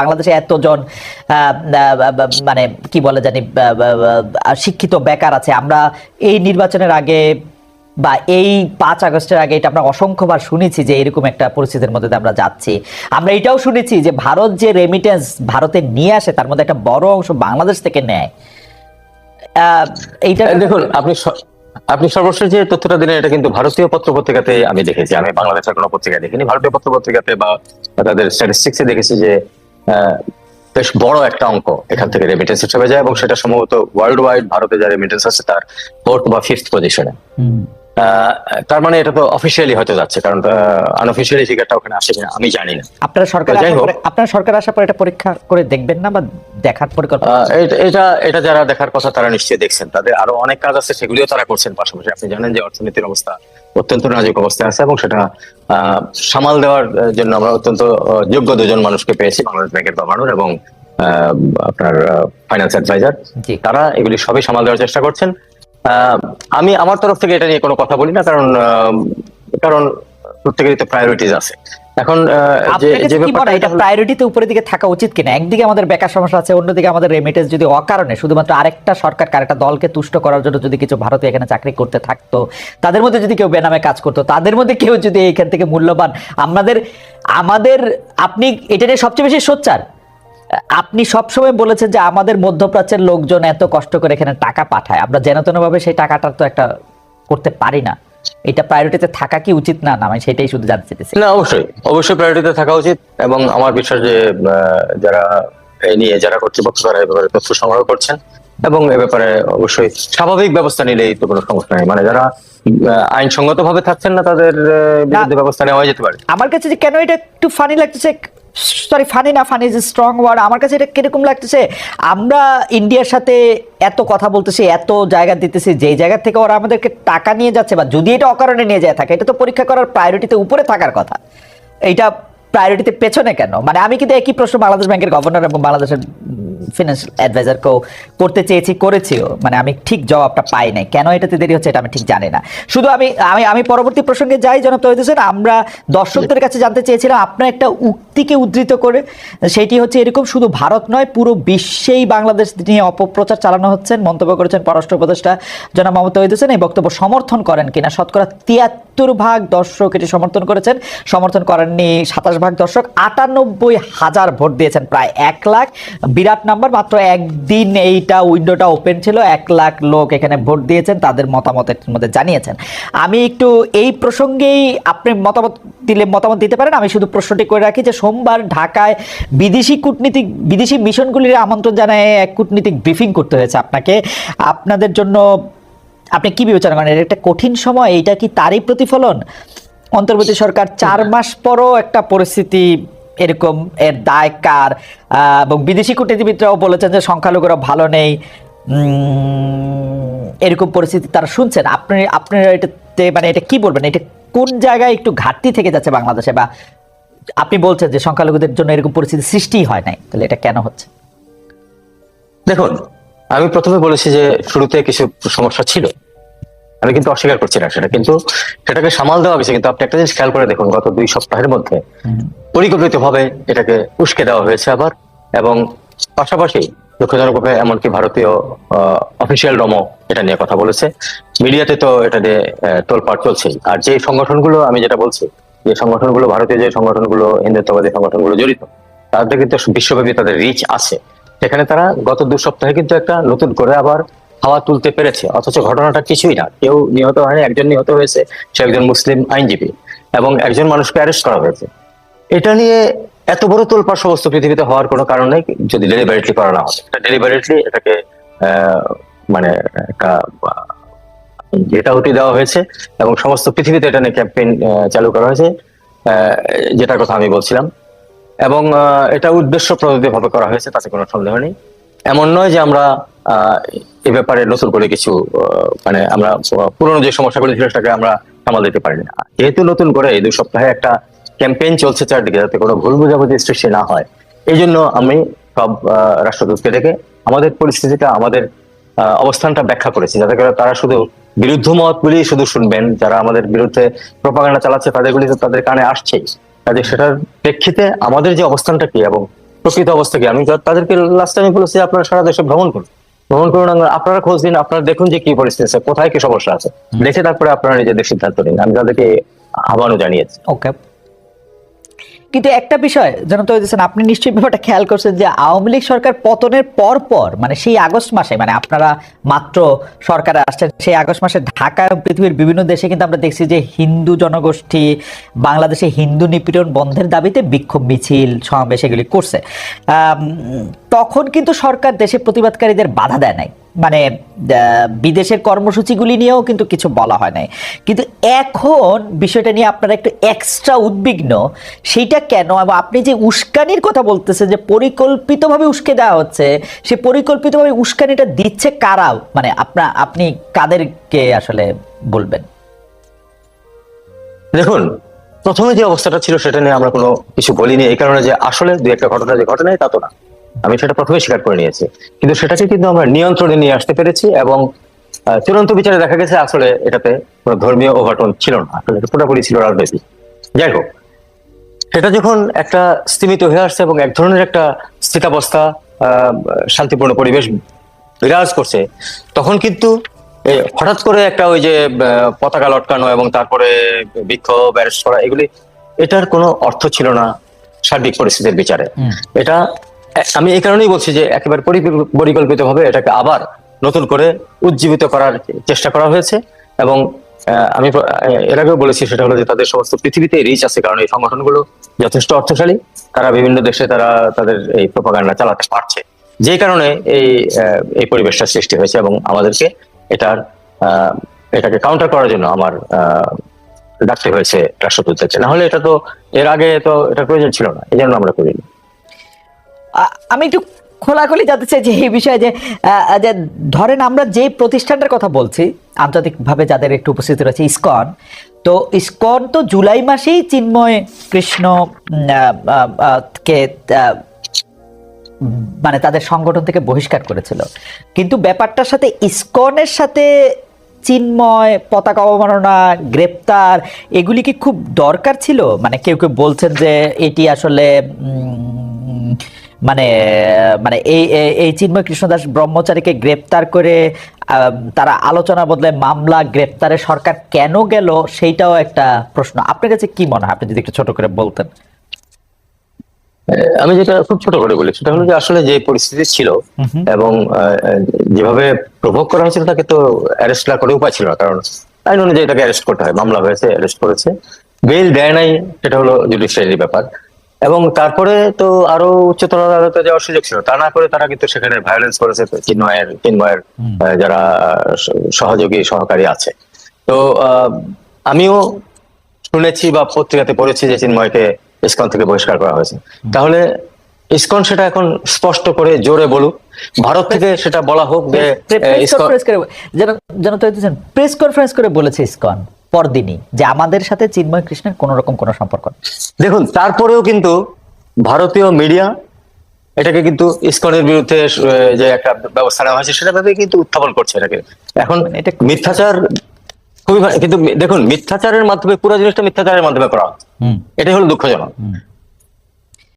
বাংলাদেশে এতজন মানে কি বলে জানি শিক্ষিত বেকার আছে। আমরা এই নির্বাচনের আগে বা এই পাঁচ আগস্টের আগে এটা আমরা অসংখ্যবার শুনেছি যে এরকম একটা পরিস্থিতির মধ্যে আমরা যাচ্ছি। আমরা এটাও শুনেছি যে ভারত যে রেমিটেন্স ভারতে নিয়ে আসে, তার মধ্যে একটা বড় অংশ বাংলাদেশ থেকে নেয়। এইটা দেখুন, আপনি আপনি সর্বশেষ যে তথ্যটা দিলেন, এটা কিন্তু ভারতীয় পত্র পত্রিকাতে আমি দেখেছি। আমি বাংলাদেশের কোনো পত্রিকায় দেখিনি। ভারতীয় পত্র পত্রিকাতে বা তাদের স্ট্যাটিস্টিক্সে দেখেছি যে বেশ বড় একটা অঙ্ক এখান থেকে রেমিটেন্স হিসেবে যায় এবং সেটা সম্ভবত ওয়ার্ল্ড ওয়াইড ভারতে যা রেমিটেন্স আছে তার ফোর্থ বা ফিফথ পজিশনে। তার মানে এটা তো অফিসিয়ালি হয়তো যাচ্ছে কারণ আনঅফিসিয়ালি ফিগারটা ওখানে আসে কিনা আমি জানি না। আপনারা সরকার আপনারা সরকার আসার পর এটা পরীক্ষা করে দেখবেন না বা দেখার পরিকল্পনা এটা- এটা যারা দেখার কথা তারা নিশ্চয়ই দেখছেন। তাদের আরও অনেক কাজ আছে সেগুলিও তারা করছেন পাশাপাশি। আপনি জানেন যে অর্থনীতির অবস্থা অত্যন্ত নাজুক অবস্থায় আছে এবং সেটা আহ, সামাল দেওয়ার জন্য আমরা অত্যন্ত যোগ্য দুজন মানুষকে পেয়েছি বাংলাদেশ ব্যাংকের গভর্নর এবং আহ, আপনার ফাইন্যান্স অ্যাডভাইজার তারা এগুলি সবই সামাল দেওয়ার চেষ্টা করছেন। আমি আমার তরফ থেকে এটা নিয়ে কোনো কথা বলি না কারণ কারণ প্রত্যেকেরই তো প্রায়োরিটিজ আছে। এখন যে ব্যাপারটা এটা প্রায়োরিটিতে উপরের দিকে থাকা উচিত কিনা? একদিকে আমাদের বেকার সমস্যা আছে অন্যদিকে আমাদের রেমিটেন্স যদি অকারণে শুধুমাত্র আরেকটা সরকার আরেকটা দলকে তুষ্ট করার জন্য যদি কিছু ভারতীয় এখানে চাকরি করতে থাকতো তাদের মধ্যে যদি কেউ বেনামে কাজ করতো তাদের মধ্যে কেউ যদি এখান থেকে মূল্যবান আমাদের আমাদের আপনি এটা নিয়ে সবচেয়ে বেশি সোচ্চার। আপনি সবসময় বলেছেন যে আমাদের মধ্যপ্রাচ্যের লোকজন এত কষ্ট করে এখানে টাকা পাঠায়। আমরা যেন ভাবে সেই টাকাটা তো একটা করতে পারি না। এটা প্রায়োরিটিতে থাকা কি উচিত? না না আমি সেটাই শুধু জানতে চাইতেছি। না অবশ্যই। অবশ্যই প্রায়োরিটিতে থাকা উচিত এবং আমার বিশ্বাস যে যারা এই নিয়ে যারা কর্তৃপক্ষ তারা ব্যাপারে তথ্য সংগ্রহ করছেন এবং এ ব্যাপারে অবশ্যই স্বাভাবিক ব্যবস্থা নিলেই তো কোনো সমস্যা নেই। মানে যারা আইনসঙ্গত ভাবে থাকছেন না তাদের বিরুদ্ধে ব্যবস্থা নেওয়া যেতে পারে। আমার কাছে যে কেন এটা একটু ফানি লাগতেছে সরি ফানি না ফানি ইজ স্ট্রং ওয়ার্ড আমার কাছে এটা কীরকম লাগতেছে? আমরা ইন্ডিয়ার সাথে এত কথা বলতেছি, এত জায়গা দিতেছি, যেই জায়গা থেকে ওরা আমাদেরকে টাকা নিয়ে যাচ্ছে বা যদি এটা অকারণে নিয়ে যায় থাকে, এটা তো পরীক্ষা করার প্রায়োরিটিতে উপরে থাকার কথা। এইটা প্রায়োরিটিতে পেছনে কেন? মানে আমি কিন্তু একই প্রশ্ন বাংলাদেশ ব্যাংকের গভর্নর এবং বাংলাদেশের ফিনান্সিয়াল অ্যাডভাইজারকেও করতে চেয়েছি, করেছিও। মানে আমি ঠিক জবাবটা পাই নাই। কেন এটাতে দেরি হচ্ছে এটা আমি ঠিক জানি না। শুধু আমি আমি আমি পরবর্তী প্রসঙ্গে যাই, জনাব তহিদ হোসেন। আমরা দর্শকদের কাছে জানতে চেয়েছিলাম, আপনার একটা উক্তিকে উদ্ধৃত করে, সেটি হচ্ছে এরকম শুধু ভারত নয়, পুরো বিশ্বেই বাংলাদেশ নিয়ে অপপ্রচার চালানো হচ্ছে মন্তব্য করেছেন পররাষ্ট্র উপদেষ্টা জনাব মোহাম্মদ তহিদ হোসেন। এই বক্তব্য সমর্থন করেন কিনা? শতকরা তিয়াত্তর ভাগ দর্শক এটি সমর্থন করেছেন। সমর্থন করেননি সাতাশ ভাগ দর্শক। আটানব্বই হাজার ভোট দিয়েছেন, প্রায় এক লাখ। বিরাট নাম্বার, মাত্র একদিন এইটা উইন্ডোটা ওপেন ছিল, এক লাখ লোক এখানে ভোট দিয়েছেন, তাদের মতামতের মধ্যে জানিয়েছেন। আমি একটু এই প্রসঙ্গেই আপনি মতামত দিলে মতামত দিতে পারেন, আমি শুধু প্রশ্নটি করে রাখি যে সোমবার ঢাকায় বিদেশি কূটনীতিক, বিদেশি মিশনগুলির আমন্ত্রণ জানায় এক কূটনীতিক ব্রিফিং করতে হয়েছে আপনাকে। আপনাদের জন্য আপনি কি বিবেচনা করেন? এটা একটা কঠিন সময় এটা কি তারই প্রতিফলন? অন্তর্বর্তী সরকার চার মাস পরও একটা পরিস্থিতি এরকম এর দায় কার এবং বিদেশি কূটনীতিবিদরাও বলেছেন যে সংখ্যালঘুরা ভালো নেই। এরকম পরিস্থিতি তারা শুনছেন। আপনি, আপনারা এটাতে মানে এটা কি বলবেন? এটা কোন জায়গায় একটু ঘাটতি থেকে যাচ্ছে বাংলাদেশে? বা আপনি বলছেন যে সংখ্যালঘুদের জন্য এরকম পরিস্থিতি সৃষ্টি হয় নাই। তাহলে এটা কেন হচ্ছে? দেখুন, আমি প্রথমে বলেছি যে শুরুতে কিছু সমস্যা ছিল। আমি কিন্তু অস্বীকার করছি না সেটা কিন্তু সেটাকে সামাল দেওয়া হয়েছে কিন্তু আপনি একটা জিনিস খেয়াল করে দেখুন গত দুই সপ্তাহের মধ্যে পরিকল্পিত ভাবে এটাকে উস্কে দেওয়া হয়েছে আবার এবং পাশাপাশি দুঃখজনকভাবে এমনকি ভারতীয় অফিসিয়াল রমো এটা নিয়ে কথা বলেছে। মিডিয়াতে তো এটা নিয়ে তোলপাড় চলছেই। আর যে সংগঠনগুলো আমি যেটা বলছি যে সংগঠনগুলো ভারতীয় যে সংগঠনগুলো হিন্দুত্ববাদী সংগঠনগুলো জড়িত তাদের কিন্তু বিশ্বব্যাপী তাদের রিচ আছে। সেখানে তারা গত দু সপ্তাহে কিন্তু একটা নতুন করে আবার হাওয়া তুলতে পেরেছে, অথচ ঘটনাটা কিছুই না। কেউ নিহত হয়নি, একজন নিহত হয়েছে, সে একজন মুসলিম আইনজীবী এবং একজন মানুষকে অ্যারেস্ট করা হয়েছে। এটা নিয়ে এত বড় তোলপাড় সমস্ত পৃথিবীতে হওয়ার কোনো কারণ নেই, যদি ডেলিভারেটলি করা না হয়। এটা ডেলিভারেটলি এটাকে মানে একটা এটা উঠে দেওয়া হয়েছে এবং সমস্ত পৃথিবীতে এটা নিয়ে ক্যাম্পেইন চালু করা হয়েছে যেটার কথা আমি বলছিলাম। এবং এটা উদ্দেশ্য প্রণোদিত ভাবে করা হয়েছে, তাতে কোনো সন্দেহ নেই। এমন নয় যে আমরা এ ব্যাপারে নতুন করে কিছু মানে আমরা পুরনো যে সমস্যাগুলি ছিল সেটাকে আমরা সামাল দিতে পারিনি। যেহেতু নতুন করে এই দুই সপ্তাহে একটা ক্যাম্পেইন চলছে চারদিকে, যাতে কোনো ভুল বোঝাবুঝি সৃষ্টি না হয়, এই জন্য আমি সব রাষ্ট্রদূতকে ডেকে আমাদের পরিস্থিতিটা, আমাদের অবস্থানটা ব্যাখ্যা করেছি, যাতে করে তারা শুধু বিরুদ্ধ মতগুলি শুধু শুনবেন, যারা আমাদের বিরুদ্ধে প্রপাগান্ডা চালাচ্ছে তাদের গুলি তো তাদের কানে আসছেই। কাজে সেটার প্রেক্ষিতে আমাদের যে অবস্থানটা কি এবং প্রকৃত অবস্থা কি, আমি তাদেরকে লাস্ট টাইম বলেছি, আপনারা সারা দেশে ভ্রমণ করুন। ভ্রমণ করুন আপনারা খোঁজ দিন আপনারা দেখুন যে কি পরিস্থিতি আছে কোথায় কি সমস্যা আছে। দেখে তারপরে আপনারা নিজেদের সিদ্ধান্ত নিন। আমি তাদেরকে আহ্বানও জানিয়েছি। ওকে কিন্তু একটা বিষয় যেন তো আপনি নিশ্চয়ই ব্যাপারটা খেয়াল করছেন যে আওয়ামী লীগ সরকার পতনের পর পর মানে সেই আগস্ট মাসে মানে আপনারা মাত্র সরকারে আসছেন, সেই আগস্ট মাসে ঢাকা এবং পৃথিবীর বিভিন্ন দেশে কিন্তু আমরা দেখছি যে হিন্দু জনগোষ্ঠী বাংলাদেশে হিন্দু নিপীড়ন বন্ধের দাবিতে বিক্ষোভ মিছিল, সমাবেশ এগুলি করছে। তখন কিন্তু সরকার দেশে প্রতিবাদকারীদের বাধা দেয় নাই। মানে বিদেশের কর্মসূচিগুলি নিয়েও কিন্তু কিছু বলা হয় নাই। কিন্তু এখন বিষয়টা নিয়ে আপনারা একটু এক্সট্রা উদ্বিগ্ন সেইটা কেন? এবং আপনি যে উস্কানির কথা বলতেছেন যে পরিকল্পিতভাবে উস্কে দেওয়া হচ্ছে, সে পরিকল্পিতভাবে উস্কানিটা দিচ্ছে কারা? মানে আপনার আপনি কাদেরকে আসলে বলবেন? দেখুন, প্রথমে যে অবস্থাটা ছিল সেটা নিয়ে আমরা কোনো কিছু বলিনি, এই কারণে যে আসলে দুই একটা ঘটনা যে ঘটনা তা তো না। আমি সেটা প্রথমে স্বীকার করে নিয়েছি। কিন্তু সেটাকে কিন্তু আমরা নিয়ন্ত্রণে নিয়ে আসতে পেরেছি এবং চূড়ান্ত বিচারে দেখা গেছে আসলে এটাতে কোনো ধর্মীয় ওভারটোন ছিল না। আসলে এটা পুরোপুরি ছিল রাজনীতি যাই হোক সেটা যখন একটা স্তীমিত হয়ে আসছে এবং এক ধরনের একটা স্থিতাবস্থা আহ, শান্তিপূর্ণ পরিবেশ বিরাজ করছে তখন কিন্তু হঠাৎ করে একটা ওই যে পতাকা লটকানো এবং তারপরে বিক্ষোভ অ্যারেস্ট করা এগুলি এটার কোনো অর্থ ছিল না সার্বিক পরিস্থিতির বিচারে। এটা আমি এই কারণেই বলছি যে একেবারে পরিকল্পিত ভাবে এটাকে আবার নতুন করে উজ্জীবিত করার চেষ্টা করা হয়েছে এবং আমি এর আগেও বলেছি সেটা হলো যে তাদের সমস্ত পৃথিবীতে রিচ আছে কারণ এই সংগঠনগুলো যথেষ্ট অর্থশালী। তারা বিভিন্ন দেশে তারা তাদের এই প্রপাগান্ডা চালাতে পারছে। যে কারণে এই এই পরিবেশটা সৃষ্টি হয়েছে এবং আমাদেরকে এটার এটাকে কাউন্টার করার জন্য আমার ডাকতে হয়েছে রাষ্ট্রদূতদেরকে না হলে এটা তো এর আগে তো এটা প্রয়োজন ছিল না, এই জন্য আমরা করিনি। আমি একটু খোলাখুলি জানতে চাই যে এই বিষয়ে যে যে ধরেন আমরা যে প্রতিষ্ঠানটার কথা বলছি, আন্তর্জাতিকভাবে যাদের একটু উপস্থিত রয়েছে, ইসকন, তো ইসকন তো জুলাই মাসেই চিন্ময় কৃষ্ণ কে মানে তাদের সংগঠন থেকে বহিষ্কার করেছিল। কিন্তু ব্যাপারটার সাথে ইসকনের সাথে চিন্ময়, পতাকা অবমাননা, গ্রেপ্তার, এগুলি কি খুব দরকার ছিল? মানে কেউ কেউ বলছেন যে এটি আসলে মানে মানে এই এই- চিন্ময় কৃষ্ণদাস ব্রহ্মচারীকে গ্রেপ্তার করে তারা আলোচনা বদলে মামলা গ্রেপ্তারে সরকার কেন গেল সেইটাও একটা প্রশ্ন। আপনার কাছে কি মনে হয়? আপনি যদি একটু ছোট করে বলতেন। আমি যেটা খুব ছোট করে বলি সেটা হলো যে আসলে যে পরিস্থিতি ছিল এবং যেভাবে প্রভোগ করা হয়েছিল তাকে তো অ্যারেস্ট না করে উপায় ছিল না কারণ আইন অনুযায়ী তাকে অ্যারেস্ট করতে হয় মামলা হয়েছে অ্যারেস্ট করেছে। বেল দেয় নাই সেটা হলো জুডিশিয়ারির ব্যাপার। এবং তারপরে তো আরও উচ্চতর আদালতে যাওয়ার সুযোগ ছিল। তা না করে তারা কিন্তু সেখানে ভায়োলেন্স করেছে চিন্ময়ের চিন্ময়ের যারা সহযোগী সহকারী আছে। তো আমিও শুনেছি বা পত্রিকাতে পড়েছি যে চিন্ময়কে ইসকন থেকে বহিষ্কার করা হয়েছে। তাহলে ইসকন সেটা এখন স্পষ্ট করে জোরে বলুক। ভারত থেকে সেটা বলা হোক যে যেন যেন তো দিচ্ছেন প্রেস কনফারেন্স করে বলেছে ইসকন। পরদিনই যে আমাদের সাথে চিন্ময় কৃষ্ণের কোন রকম কোনো সম্পর্ক দেখুন তারপরেও কিন্তু ভারতীয় মিডিয়া এটাকে কিন্তু ইস্কনের বিরুদ্ধে যে একটা ব্যবস্থা নেওয়া হয়েছে সেটা ভাবে কিন্তু উত্থাপন করছে এটাকে। এখন এটা মিথ্যাচার খুবই কিন্তু দেখুন মিথ্যাচারের মাধ্যমে পুরো জিনিসটা মিথ্যাচারের মাধ্যমে করা এটাই হলো দুঃখজনক।